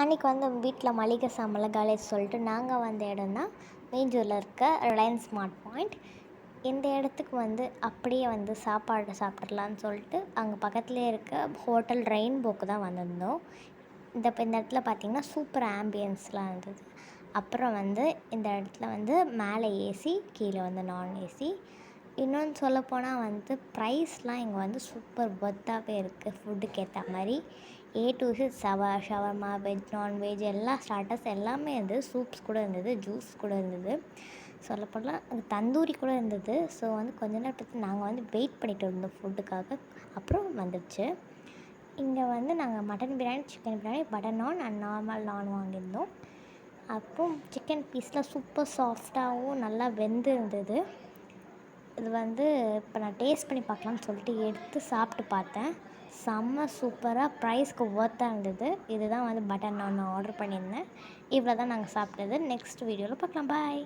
அன்றைக்கி வந்து வீட்டில் மளிகை சாமான்லாம் காலேஜ் சொல்லிட்டு நாங்கள் வந்த இடம் தான் மீஞ்சூரில் இருக்க ரிலையன்ஸ் ஸ்மார்ட் பாயிண்ட் இந்த இடத்துக்கு வந்து அப்படியே வந்து சாப்பாடு சாப்பிட்றலான்னு சொல்லிட்டு அங்கே பக்கத்துலேயே இருக்க ஹோட்டல் ரெயின்போக்கு தான் வந்திருந்தோம். இந்த இப்போ இந்த இடத்துல பார்த்திங்கன்னா சூப்பர் ஆம்பியன்ஸ்லாம் இருந்தது. அப்புறம் வந்து இந்த இடத்துல வந்து மேலே ஏசி கீழே வந்து நான் ஏசி இன்னொன்று சொல்லப்போனால் வந்து ப்ரைஸ்லாம் இங்கே வந்து சூப்பர் ஒர்த்தாகவே இருக்குது ஃபுட்டுக்கு ஏற்ற மாதிரி. ஏ டு இசட் சவா ஷவர்மா வெஜ் நான்வெஜ் எல்லா ஸ்டார்ட்டர்ஸ் எல்லாமே இருந்தது சூப்ஸ் கூட இருந்தது ஜூஸ் கூட இருந்தது. சொல்லப்போனால் தந்தூரி கூட இருந்தது. ஸோ வந்து கொஞ்ச நேரத்துக்கு நாங்கள் வந்து வெயிட் பண்ணிகிட்டு இருந்தோம் ஃபுட்டுக்காக அப்புறம் வந்துடுச்சு இங்கே வந்து நாங்கள் mutton biryani chicken biryani butter naan and normal naan வாங்கியிருந்தோம். அப்புறம் சிக்கன் பீஸ்லாம் சூப்பர் சாஃப்டாகவும் நல்லா வெந்து இருந்தது இது வந்து இப்போ நான் டேஸ்ட் பண்ணி பார்க்கலான்னு சொல்லிட்டு எடுத்து சாப்பிட்டு பார்த்தேன். செம்ம சூப்பராக ப்ரைஸ்க்கு ஒர்த்தாக இருந்தது. இதுதான் வந்து பட்டர் நான் ஆர்டர் பண்ணியிருந்தேன். இவ்வளோ தான் நாங்கள் சாப்பிட்டது நெக்ஸ்ட் வீடியோவில் பார்க்கலாம். பாய்